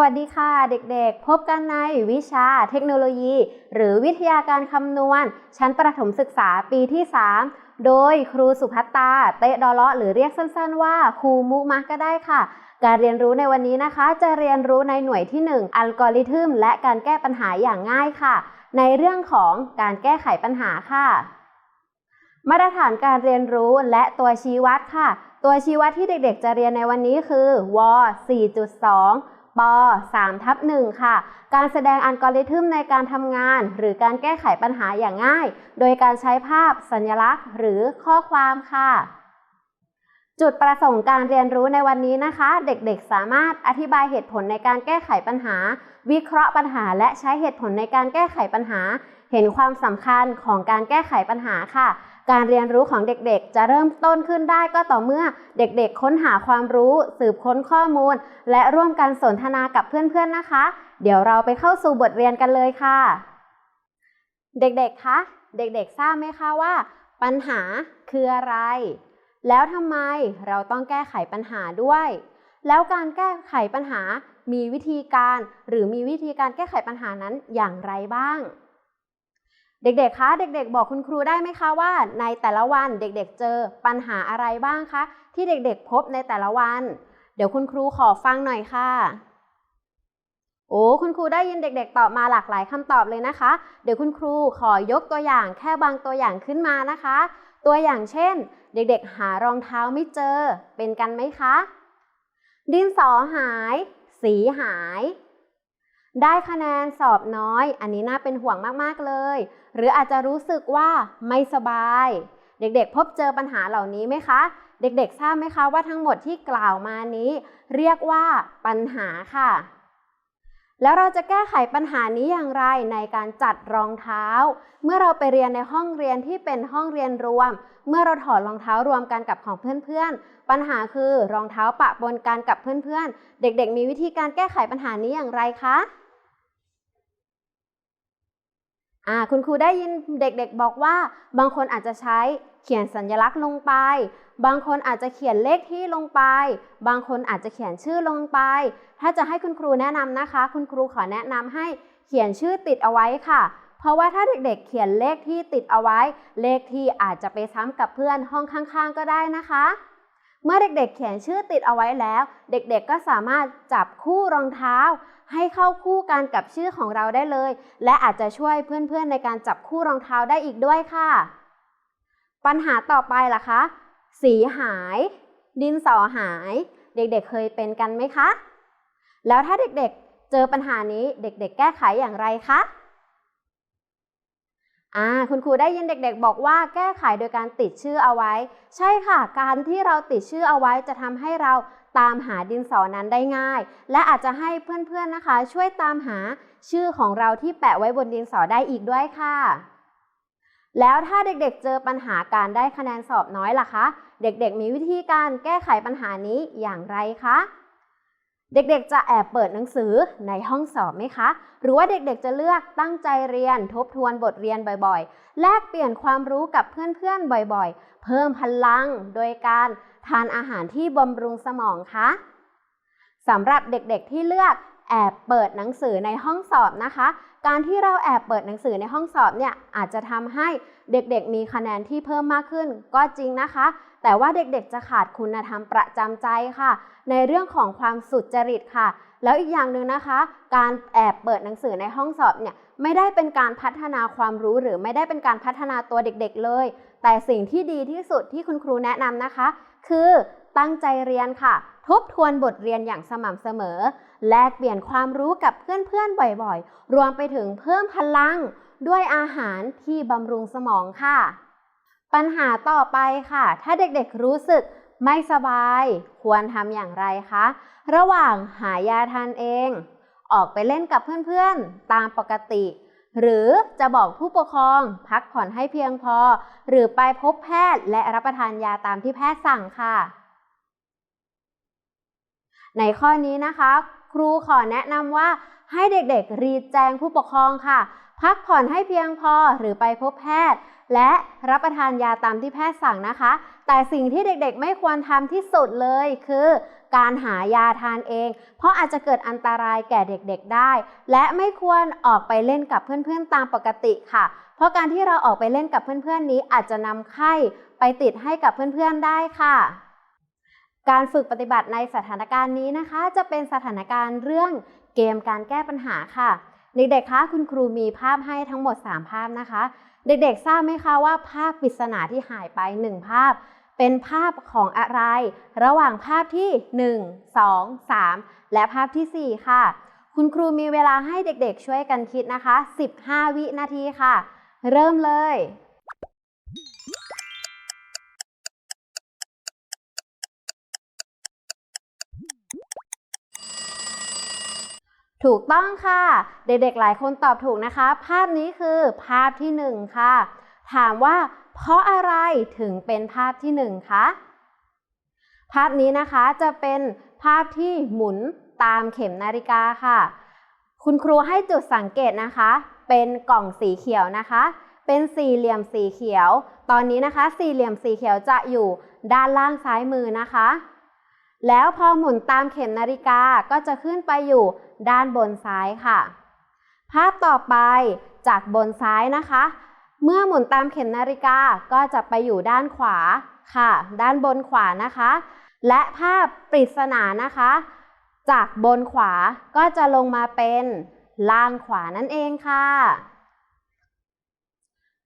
วัสดีค่ะเด็กๆ พบกันในวิชาเทคโนโลยี หรือวิทยาการคำนวณ ชั้นประถมศึกษาปีที่ 3 โดยครูสุภัตตา เตะดอเลาะหรือเรียกสั้นๆว่าครูมุมาก็ได้ค่ะ การเรียนรู้ในวันนี้นะคะ จะเรียนรู้ในหน่วยที่ 1 อัลกอริทึมและการแก้ปัญหาอย่างง่ายค่ะ ในเรื่องของการแก้ไขปัญหาค่ะ มาตรฐานการเรียนรู้และตัวชี้วัดค่ะ ตัวชี้วัดที่เด็กๆ จะเรียนในวันนี้คือว 4.2 ป3ทับ1ค่ะ การแสดงอัลกอริทึมในการทำงาน หรือการแก้ไขปัญหาอย่างง่าย โดยการใช้ภาพ สัญลักษณ์ หรือข้อความค่ะ จุดประสงค์การเรียนรู้ในวันนี้นะคะ เด็กๆ สามารถอธิบายเหตุผลในการแก้ไขปัญหา วิเคราะห์ปัญหา และใช้เหตุผลในการแก้ไขปัญหา เห็นความสำคัญของการแก้ไขปัญหาค่ะ การเรียนรู้ของเด็กๆ จะเริ่มต้นขึ้นได้ก็ต่อเมื่อเด็กๆ ค้นหาความรู้ สืบค้นข้อมูล และร่วมกันสนทนากับเพื่อนๆนะคะ เดี๋ยวเราไปเข้าสู่บทเรียนกันเลยค่ะ เด็กๆ คะ เด็กๆ ทราบไหมคะว่า ปัญหาคืออะไร แล้วทำไมเราต้องแก้ไขปัญหาด้วย แล้วการแก้ไขปัญหามีวิธีการ หรือมีวิธีการแก้ไขปัญหานั้นอย่างไรบ้าง เด็กๆ คะ เด็กๆ บอกคุณครูได้ไหมคะว่าในแต่ละวันเด็กๆ เจอปัญหาอะไรบ้างคะ ที่เด็กๆ พบในแต่ละวัน เดี๋ยวคุณครูขอฟังหน่อยค่ะ โอ้คุณครูได้ยินเด็ก ๆ ตอบมาหลากหลายคำตอบเลยนะคะ เดี๋ยวคุณครูขอยกตัวอย่างแค่บางตัวอย่างขึ้นมานะคะ ตัวอย่างเช่น เด็กๆ หารองเท้าไม่เจอ เป็นกันไหมคะ ดินสอหาย สีหาย ได้คะแนนสอบน้อย อันนี้น่าเป็นห่วงมากๆเลย หรืออาจจะรู้สึกว่าไม่สบาย เด็กๆ พบเจอปัญหาเหล่านี้ไหมคะ เด็กๆ ทราบไหมคะว่าทั้งหมดที่กล่าวมานี้ เรียกว่าปัญหาค่ะ แล้วเราจะแก้ไขปัญหานี้อย่างไรในการจัดรองเท้า เมื่อเราไปเรียนในห้องเรียนที่เป็นห้องเรียนรวม เมื่อเราถอดรองเท้ารวมกันกับของเพื่อนๆปัญหาคือรองเท้าปะปนกันกับเพื่อนๆ เด็กๆ มีวิธีการแก้ไขปัญหานี้อย่างไรคะ อ่าคุณครูได้ยินเด็กๆบอกว่า บางคนอาจจะใช้เขียนสัญลักษณ์ลงไป บางคนอาจจะเขียนเลขที่ลงไป บางคนอาจจะเขียนชื่อลงไป ถ้าจะให้คุณครูแนะนำนะคะ คุณครูขอแนะนำให้เขียนชื่อติดเอาไว้ค่ะ เพราะว่าถ้าเด็กๆ เขียนเลขที่ติดเอาไว้ เลขที่อาจจะไปซ้ำกับเพื่อนห้องข้างๆ ก็ได้นะคะ เมื่อเด็กๆ เขียนชื่อติดเอาไว้แล้ว เด็กๆ ก็สามารถจับคู่รองเท้า ให้เข้าคู่กันกับชื่อของเราได้เลย และอาจจะช่วยเพื่อนๆในการจับคู่รองเท้าได้อีกด้วยค่ะ ปัญหาต่อไปล่ะคะ สีหาย ดินสอหาย เด็กๆเเคยเป็นกันไหมคะ แล้วถ้าเด็กๆเจอปัญหานี้เด็กๆ แก้ไขอย่างไรคะอ่าคุณครูได้ยินเด็กๆ บอกว่าแก้ไขโดยการติดชื่อเอาไว้ ใช่ค่ะ การที่เราติดชื่อเอาไว้จะทำให้เรา ตามหาดินสอนั้นได้ง่าย และอาจจะให้เพื่อนๆนะคะ ช่วยตามหาชื่อของเราที่แปะไว้บนดินสอได้อีกด้วยค่ะ แล้วถ้าเด็กๆเจอปัญหาการได้คะแนนสอบน้อยล่ะคะ เด็กๆมีวิธีการแก้ไขปัญหานี้อย่างไรคะเด็กๆ จะแอบเปิดหนังสือในห้องสอบไหมคะ หรือว่าเด็กๆ จะเลือกตั้งใจเรียนทบทวนบทเรียนบ่อยๆ แลกเปลี่ยนความรู้กับเพื่อนๆ บ่อยๆ เพิ่มพลังโดยการ ทานอาหารที่บำรุงสมองคะสำหรับเด็กๆที่เลือกแอบเปิดหนังสือในห้องสอบนะคะ การที่เราแอบเปิดหนังสือในห้องสอบเนี่ยอาจจะทำให้เด็กๆ มีคะแนนที่เพิ่มมากขึ้นก็จริงนะคะ แต่ว่าเด็กๆ จะขาดคุณธรรมประจำใจค่ะ ในเรื่องของความสุจริตค่ะ แล้วอีกอย่างหนึ่งนะคะ การแอบเปิดหนังสือในห้องสอบเนี่ยไม่ได้เป็นการพัฒนาความรู้หรือไม่ได้เป็นการพัฒนาตัวเด็กๆ เลย แต่สิ่งที่ดีที่สุดที่คุณครูแนะนำนะคะ คือตั้งใจเรียนค่ะ ทบทวนบทเรียนอย่างสม่ำเสมอ แลกเปลี่ยนความรู้กับเพื่อนๆบ่อยๆ รวมไปถึงเพิ่มพลัง ด้วยอาหารที่บำรุงสมองค่ะ ปัญหาต่อไปค่ะ ถ้าเด็กๆรู้สึกไม่สบาย ควรทำอย่างไรคะ ระหว่างหายาทานเอง ออกไปเล่นกับเพื่อนๆ ตามปกติ หรือจะบอกผู้ปกครองพักผ่อนให้เพียงพอ หรือไปพบแพทย์และรับประทานยาตามที่แพทย์สั่งค่ะ ในข้อนี้นะคะ ครูขอแนะนำว่าให้เด็กๆ รีดแจ้งผู้ปกครองค่ะ พักผ่อนให้เพียงพอหรือไปพบแพทย์ และรับประทานยาตามที่แพทย์สั่งนะคะ แต่สิ่งที่เด็กๆ ไม่ควรทำที่สุดเลยคือ การหายาทานเอง เพราะอาจจะเกิดอันตรายแก่เด็กๆได้ และไม่ควรออกไปเล่นกับเพื่อนๆตามปกติค่ะ เพราะการที่เราออกไปเล่นกับเพื่อนๆนี้อาจจะนำไข้ไปติดให้กับเพื่อนๆได้ค่ะ การฝึกปฏิบัติในสถานการณ์นี้นะคะ จะเป็นสถานการณ์เรื่องเกมการแก้ปัญหาค่ะเด็กๆ คะคุณครูมีภาพให้ทั้งหมด 3 ภาพนะคะ เด็กๆ ทราบไหมคะว่าภาพปริศนาที่หายไป 1 ภาพ เป็นภาพของอะไร ระหว่างภาพที่ 1 2 3 และภาพทีสี่ 4 ค่ะ คุณครูมีเวลาให้เด็กๆช่วยกันคิดนะคะ 15 วินาทีค่ะ เริ่มเลยถูกต้องค่ะ เด็กๆ หลายคนตอบถูกนะคะ ภาพนี้คือภาพที่หนึ่งค่ะ ถามว่า เพราะอะไรถึงเป็นภาพที่หนึ่งคะภาพนี้นะคะจะเป็นภาพที่หมุนตามเข็มนาฬิกาค่ะ คุณครูให้จุดสังเกตนะคะ เป็นกล่องสีเขียวนะคะ เป็นสี่เหลี่ยมสีเขียว ตอนนี้นะคะ สี่เหลี่ยมสีเขียวจะอยู่ด้านล่างซ้ายมือนะคะ แล้วพอหมุนตามเข็มนาฬิกาก็จะขึ้นไปอยู่ด้านบนซ้ายค่ะ ภาพต่อไปจากบนซ้ายนะคะ เมื่อหมุนตามเข็มนาฬิกาก็จะไปอยู่ด้านขวาค่ะ ด้านบนขวานะคะ และภาพปริศนานะคะ จากบนขวาก็จะลงมาเป็นล่างขวานั่นเองค่ะ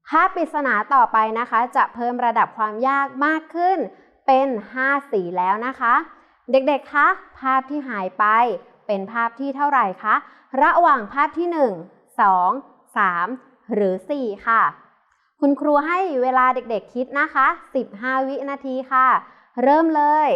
ภาพปริศนาต่อไปนะคะ จะเพิ่มระดับความยากมากขึ้น เป็น 5 สีแล้วนะคะ เด็กๆคะภาพที่หายไปเป็นภาพที่เท่าไหร่คะ ระหว่างภาพที่ 1 2 3 หรือ 4 ค่ะ คุณครูให้เวลาเด็กๆคิดนะคะ 15 วินาทีค่ะ เริ่มเลย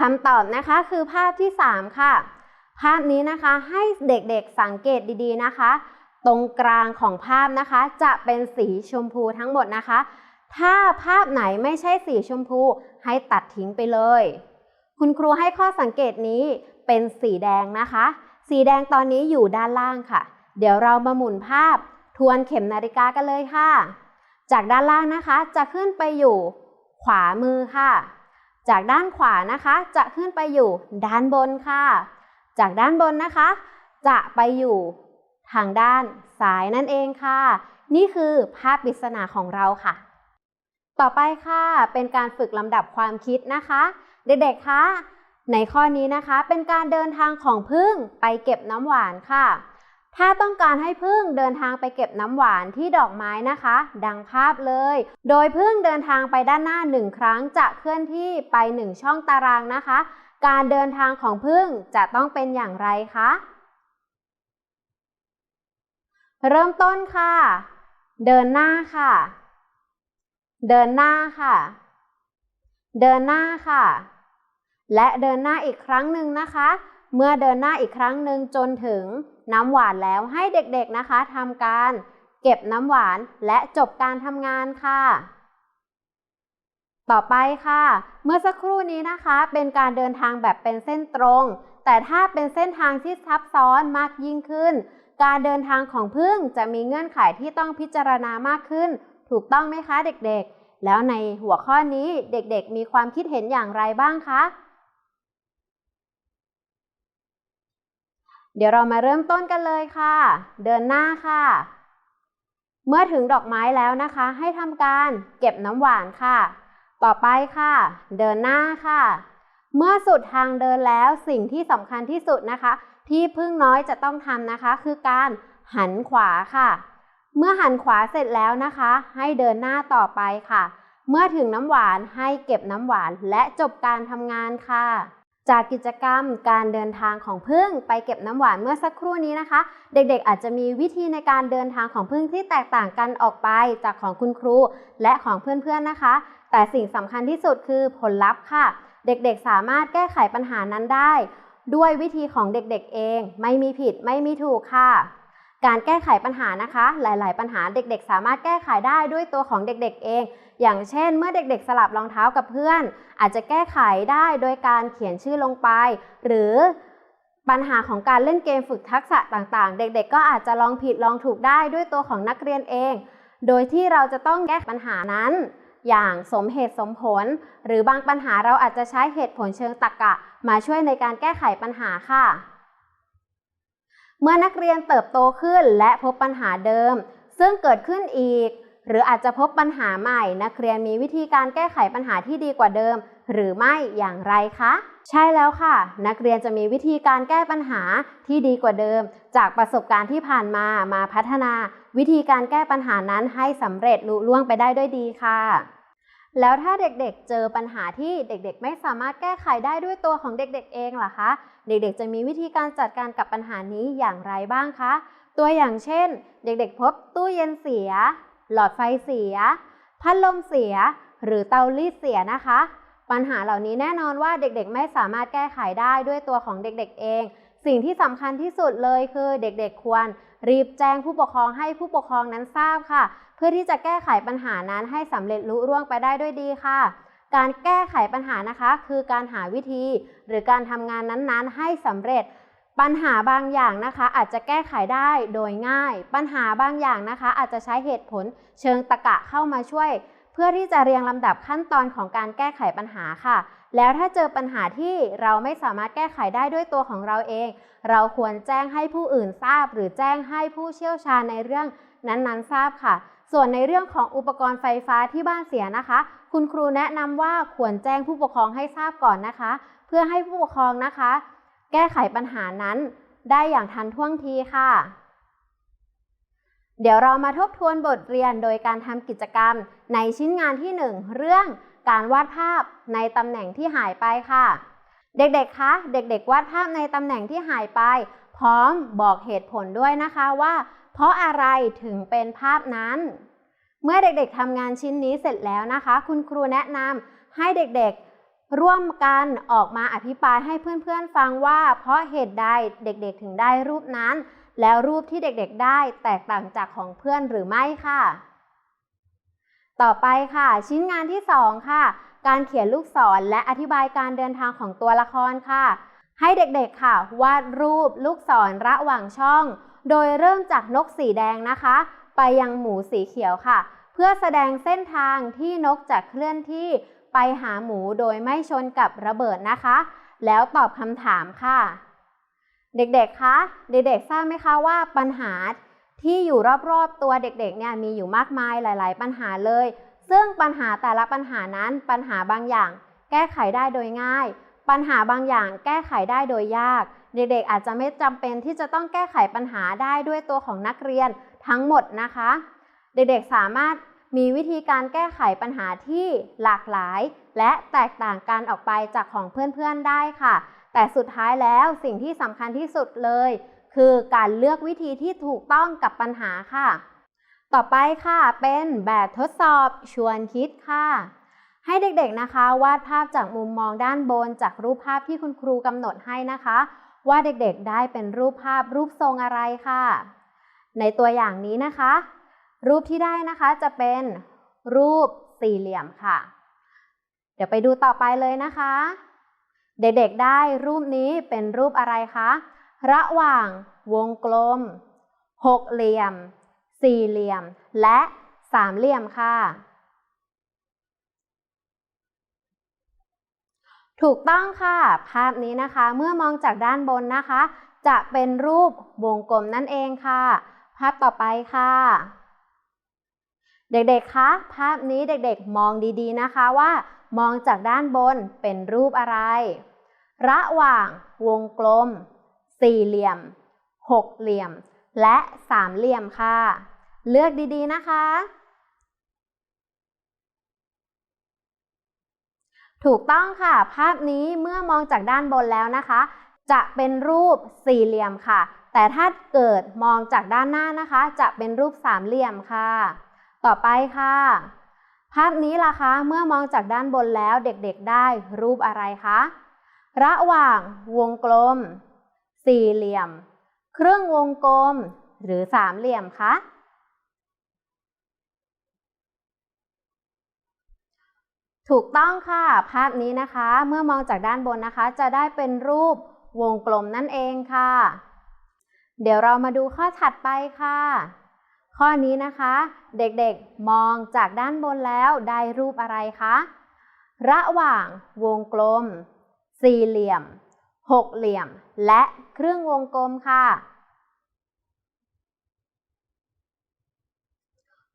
คำตอบนะคะคือภาพที่ 3 ค่ะ ภาพนี้นะคะให้เด็กๆสังเกตดีๆนะคะ ตรงกลางของภาพนะคะ จะเป็นสีชมพูทั้งหมดนะคะ ถ้าภาพไหนไม่ใช่สีชมพูให้ตัดทิ้งไปเลย คุณครูให้ข้อสังเกตนี้เป็นสีแดงนะคะ สีแดงตอนนี้อยู่ด้านล่างค่ะ เดี๋ยวเรามาหมุนภาพทวนเข็มนาฬิกากันเลยค่ะ จากด้านล่างนะคะจะขึ้นไปอยู่ขวามือค่ะ จากด้านขวานะคะจะขึ้นไปอยู่ด้านบนค่ะ จากด้านบนนะคะ จะไปอยู่ทางด้านซ้ายนั่นเองค่ะ นี่คือภาพปริศนาของเราค่ะ ต่อไปค่ะเป็นการฝึกลำดับความคิดนะคะ เด็กๆ คะ ในข้อนี้นะคะเป็นการเดินทางของพึ่งไปเก็บน้ำหวานค่ะ ถ้าต้องการให้พึ่งเดินทางไปเก็บน้ำหวานที่ดอกไม้นะคะ ดังภาพเลย โดยพึ่งเดินทางไปด้านหน้าหนึ่งครั้งจะเคลื่อนที่ไปหนึ่งช่องตารางนะคะ การเดินทางของพึ่งจะต้องเป็นอย่างไรคะ เริ่มต้นค่ะ เดินหน้าค่ะ เดินหน้าค่ะ เดินหน้าค่ะ และเดินหน้าอีกครั้งหนึ่งนะคะ เมื่อเดินหน้าอีกครั้งหนึ่งจนถึงน้ำหวานแล้วให้เด็กๆนะคะทำการเก็บน้ำหวานและจบการทำงานค่ะ ต่อไปค่ะ เมื่อสักครู่นี้นะคะ เป็นการเดินทางแบบเป็นเส้นตรง แต่ถ้าเป็นเส้นทางที่ซับซ้อนมากยิ่งขึ้น การเดินทางของพึ่งจะมีเงื่อนไขที่ต้องพิจารณามากขึ้น ถูกต้องไหมคะเด็กๆ แล้วในหัวข้อนี้เด็กๆ มีความคิดเห็นอย่างไรบ้างคะ เดี๋ยวเรามาเริ่มต้นกันเลยค่ะ เดินหน้าค่ะ เมื่อถึงดอกไม้แล้วนะคะ ให้ทำการเก็บน้ำหวานค่ะ ต่อไปค่ะ เดินหน้าค่ะ เมื่อสุดทางเดินแล้วสิ่งที่สำคัญที่สุดนะคะ ที่พึ่งน้อยจะต้องทำนะคะ คือการหันขวาค่ะ เมื่อหันขวาเสร็จแล้วนะคะ ให้เดินหน้าต่อไปค่ะ เมื่อถึงน้ำหวานให้เก็บน้ำหวานและจบการทำงานค่ะ จากกิจกรรมการเดินทางของพึ่งไปเก็บน้ำหวานเมื่อสักครู่นี้นะคะ เด็กๆอาจจะมีวิธีในการเดินทางของพึ่งที่แตกต่างกันออกไปจากของคุณครูและของเพื่อนๆนะคะ แต่สิ่งสำคัญที่สุดคือผลลัพธ์ค่ะ เด็กๆสามารถแก้ไขปัญหานั้นได้ ด้วยวิธีของเด็กๆเอง ไม่มีผิดไม่มีถูกค่ะ การแก้ไขปัญหานะคะ หลาย ๆ ปัญหาเด็กๆ สามารถแก้ไขได้ด้วยตัวของเด็กๆเอง อย่างเช่น เมื่อเด็กๆ สลับรองเท้ากับเพื่อน อาจจะแก้ไขได้โดยการเขียนชื่อลงไป หรือปัญหาของการเล่นเกมฝึกทักษะต่างๆ เด็กๆ ก็อาจจะลองผิดลองถูกได้ด้วยตัวของนักเรียนเอง โดยที่เราจะต้องแก้ปัญหานั้น อย่างสมเหตุสมผล หรือบางปัญหาเราอาจจะใช้เหตุผลเชิงตรรกะมาช่วยในการแก้ไขปัญหาค่ะ เมื่อนักเรียนเติบโตขึ้นและพบปัญหาเดิม ซึ่งเกิดขึ้นอีก หรืออาจจะพบปัญหาใหม่นักเรียนมีวิธีการแก้ไขปัญหาที่ดีกว่าเดิม หรือไม่อย่างไรคะ ใช่แล้วค่ะ นักเรียนจะมีวิธีการแก้ปัญหาที่ดีกว่าเดิม จากประสบการณ์ที่ผ่านมามาพัฒนา วิธีการแก้ปัญหานั้นให้สำเร็จลุล่วงไปได้ด้วยดีค่ะ แล้วถ้าเด็กๆ เจอปัญหาที่เด็กๆ ไม่สามารถแก้ไขได้ด้วยตัวของเด็กๆ เองล่ะคะ เด็กๆ จะมีวิธีการจัดการกับปัญหานี้อย่างไรบ้างคะ ตัวอย่างเช่น เด็กๆ พบตู้เย็นเสีย หลอดไฟเสีย พัดลมเสีย หรือเตารีดเสียนะคะ ปัญหาเหล่านี้แน่นอนว่าเด็กๆ ไม่สามารถแก้ไขได้ด้วยตัวของเด็กๆเอง สิ่งที่สำคัญที่สุดเลยคือเด็กๆ ควร รีบแจ้งผู้ปกครองให้ผู้ปกครองนั้นทราบค่ะ เพื่อที่จะแก้ไขปัญหานั้นให้สำเร็จลุล่วงไปได้ด้วยดีค่ะการแก้ไขปัญหานะคะ คือการหาวิธี หรือการทำงานนั้นๆ ให้สำเร็จ ปัญหาบางอย่างนะคะอาจจะแก้ไขได้โดยง่าย ปัญหาบางอย่างนะคะ อาจจะใช้เหตุผลเชิงตะกะเข้ามาช่วย เพื่อที่จะเรียงลำดับขั้นตอนของการแก้ไขปัญหาค่ะ แล้วถ้าเจอปัญหาที่เราไม่สามารถแก้ไขได้ด้วยตัวของเราเอง เราควรแจ้งให้ผู้อื่นทราบ หรือแจ้งให้ผู้เชี่ยวชาญในเรื่องนั้นๆ ทราบค่ะ ส่วนในเรื่องของอุปกรณ์ไฟฟ้าที่บ้านเสียนะคะ คุณครูแนะนำว่าควรแจ้งผู้ปกครองให้ทราบก่อนนะคะ เพื่อให้ผู้ปกครองนะคะ แก้ไขปัญหานั้นได้อย่างทันท่วงทีค่ะ เดี๋ยวเรามาทบทวนบทเรียนโดยการทำกิจกรรมในชิ้นงานที่ 1 เรื่องการวาดภาพในตำแหน่งที่หายไปค่ะ เด็กๆ คะ เด็กๆ วาดภาพในตำแหน่งที่หายไป พร้อมบอกเหตุผลด้วยนะคะว่า เพราะอะไรถึงเป็นภาพนั้น เมื่อเด็กๆทำงานชิ้นนี้เสร็จแล้วนะคะ คุณครูแนะนำให้เด็กๆ ร่วมกันออกมาอธิบายให้เพื่อนๆฟังว่า เพราะเหตุใดเด็กๆถึงได้รูปนั้น แล้วรูปที่เด็กๆได้แตกต่างจากของเพื่อนหรือไม่ค่ะ ต่อไปค่ะ ชิ้นงานที่ 2 ค่ะ การเขียนลูกศรและอธิบายการเดินทางของตัวละครค่ะ ให้เด็กๆค่ะ วาดรูปลูกศรระหว่างช่อง โดยเริ่มจากนกสีแดงนะคะ ไปยังหมูสีเขียวค่ะ เพื่อแสดงเส้นทางที่นกจะเคลื่อนที่ ไปหาหมูโดยไม่ชนกับระเบิดนะคะ แล้วตอบคำถามค่ะ เด็กๆ คะ เด็กๆ ทราบไหมคะว่าปัญหาที่อยู่รอบๆ ตัวเด็กๆ เนี่ยมีอยู่มากมายหลาย ๆ ปัญหาเลย ซึ่งปัญหาแต่ละปัญหานั้นปัญหาบางอย่าง แก้ไขได้โดยง่าย ปัญหาบางอย่างแก้ไขได้โดยยาก เด็กๆ อาจจะไม่จำเป็นที่จะต้องแก้ไขปัญหาได้ด้วยตัวของนักเรียนทั้งหมดนะคะ เด็กๆ สามารถ มีวิธีการแก้ไขปัญหาที่หลากหลาย และแตกต่างกันออกไปจากของเพื่อนๆได้ค่ะ แต่สุดท้ายแล้วสิ่งที่สำคัญที่สุดเลย คือการเลือกวิธีที่ถูกต้องกับปัญหาค่ะ ต่อไปค่ะเป็นแบบทดสอบชวนคิดค่ะ ให้เด็กๆนะคะ วาดภาพจากมุมมองด้านบนจากรูปภาพที่คุณครูกำหนดให้นะคะ ว่าเด็กๆได้เป็นรูปภาพรูปทรงอะไรค่ะ ในตัวอย่างนี้นะคะ รูปที่ได้นะคะจะเป็นรูปสี่เหลี่ยมค่ะ เดี๋ยวไปดูต่อไปเลยนะคะ เด็กๆได้รูปนี้เป็นรูปอะไรคะ ระหว่างวงกลม หกเหลี่ยม สี่เหลี่ยม และสามเหลี่ยมค่ะ ถูกต้องค่ะ ภาพนี้นะคะ เมื่อมองจากด้านบนนะคะ จะเป็นรูปวงกลมนั่นเองค่ะ ภาพต่อไปค่ะ เด็กๆ คะ ภาพนี้เด็กๆ มองดีๆ นะคะว่า มองจากด้านบนเป็นรูปอะไร ระหว่างวงกลม สี่เหลี่ยม หกเหลี่ยม และสามเหลี่ยมค่ะ เลือกดีๆ นะคะ ถูกต้องค่ะ ภาพนี้เมื่อมองจากด้านบนแล้วนะคะ จะเป็นรูปสี่เหลี่ยมค่ะ แต่ถ้าเกิดมองจากด้านหน้านะคะ จะเป็นรูปสามเหลี่ยมค่ะ ต่อไปค่ะ ภาพนี้ล่ะคะเมื่อมองจากด้านบนแล้วเด็กๆได้รูปอะไรคะ ระหว่างวงกลม สี่เหลี่ยม ครึ่งวงกลม หรือสามเหลี่ยมคะถูกต้องค่ะ ภาพนี้นะคะ เมื่อมองจากด้านบนนะคะ จะได้เป็นรูปวงกลมนั่นเองค่ะ เดี๋ยวเรามาดูข้อถัดไปค่ะ ข้อนี้นะคะ เด็กๆมองจากด้านบนแล้วได้รูปอะไรคะ ระหว่างวงกลม สี่เหลี่ยม หกเหลี่ยม และครึ่งวงกลมค่ะ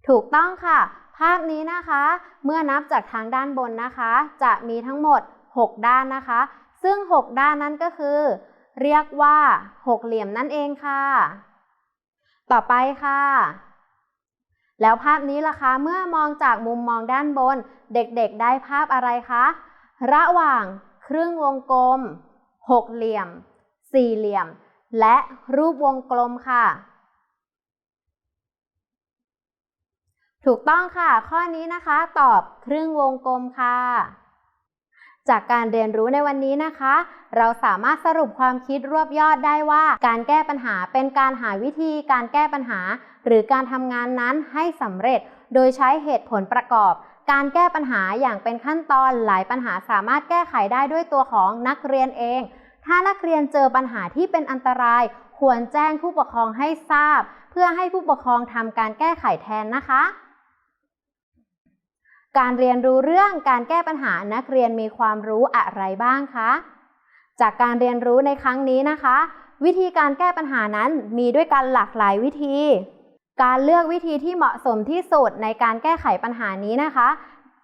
ถูกต้องค่ะ ภาพนี้นะคะ เมื่อนับจากทางด้านบนนะคะ จะมีทั้งหมด 6 ด้านนะคะ ซึ่ง 6 ด้านนั้นก็คือ เรียกว่าหกเหลี่ยมนั่นเองค่ะ ต่อไปค่ะ แล้วภาพนี้ล่ะคะเมื่อมองจากมุมมองด้านบน เด็กๆได้ภาพอะไรคะ ระหว่างครึ่งวงกลม หกเหลี่ยม สี่เหลี่ยม และรูปวงกลมค่ะ ถูกต้องค่ะ ข้อนี้นะคะ ตอบครึ่งวงกลมค่ะ จากการเรียนรู้ในวันนี้นะคะ เราสามารถสรุปความคิดรวบยอดได้ว่า การแก้ปัญหาเป็นการหาวิธีการแก้ปัญหา หรือการทำงานนั้นให้สำเร็จ โดยใช้เหตุผลประกอบ การแก้ปัญหาอย่างเป็นขั้นตอนหลายปัญหาสามารถแก้ไขได้ด้วยตัวของนักเรียนเอง ถ้านักเรียนเจอปัญหาที่เป็นอันตราย ควรแจ้งผู้ปกครองให้ทราบ เพื่อให้ผู้ปกครองทำการแก้ไขแทนนะคะ การเรียนรู้เรื่องการแก้ปัญหานักเรียนมีความรู้อะไรบ้างคะ จากการเรียนรู้ในครั้งนี้นะคะ วิธีการแก้ปัญหานั้นมีด้วยกันหลากหลายวิธี การเลือกวิธีที่เหมาะสมที่สุดในการแก้ไขปัญหานี้นะคะ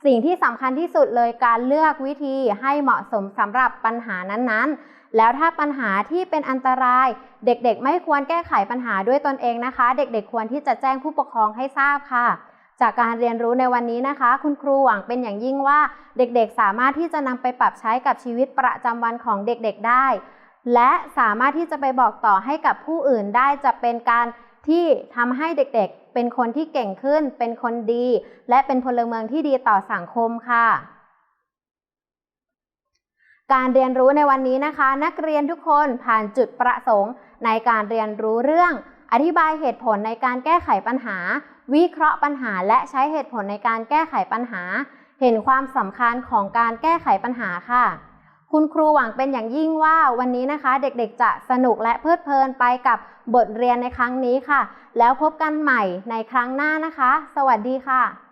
สิ่งที่สำคัญที่สุดเลยการเลือกวิธีให้เหมาะสมสำหรับปัญหานั้นๆ แล้วถ้าปัญหาที่เป็นอันตราย เด็กๆ ไม่ควรแก้ไขปัญหาด้วยตนเองนะคะ เด็กๆ ควรที่จะแจ้งผู้ปกครองให้ทราบค่ะ จากการเรียนรู้ในวันนี้นะคะ คุณครูหวังเป็นอย่างยิ่งว่าเด็กๆ สามารถที่จะนำไปปรับใช้กับชีวิตประจำวันของเด็กๆได้ และสามารถที่จะไปบอกต่อให้กับผู้อื่นได้จะเป็นการที่ทำให้เด็กๆ เป็นคนที่เก่งขึ้น เป็นคนดี และเป็นพลเมืองที่ดีต่อสังคมค่ะ การเรียนรู้ในวันนี้นะคะ นักเรียนทุกคนผ่านจุดประสงค์ ในการเรียนรู้เรื่อง อธิบายเหตุผลในการแก้ไขปัญหา วิเคราะห์ปัญหาและใช้เหตุผลในการแก้ไขปัญหา เห็นความสำคัญของการแก้ไขปัญหาค่ะ คุณครูหวังเป็นอย่างยิ่งว่าวันนี้นะคะ เด็กๆ จะสนุกและเพลิดเพลินไปกับบทเรียนในครั้งนี้ค่ะ แล้วพบกันใหม่ในครั้งหน้านะคะ สวัสดีค่ะ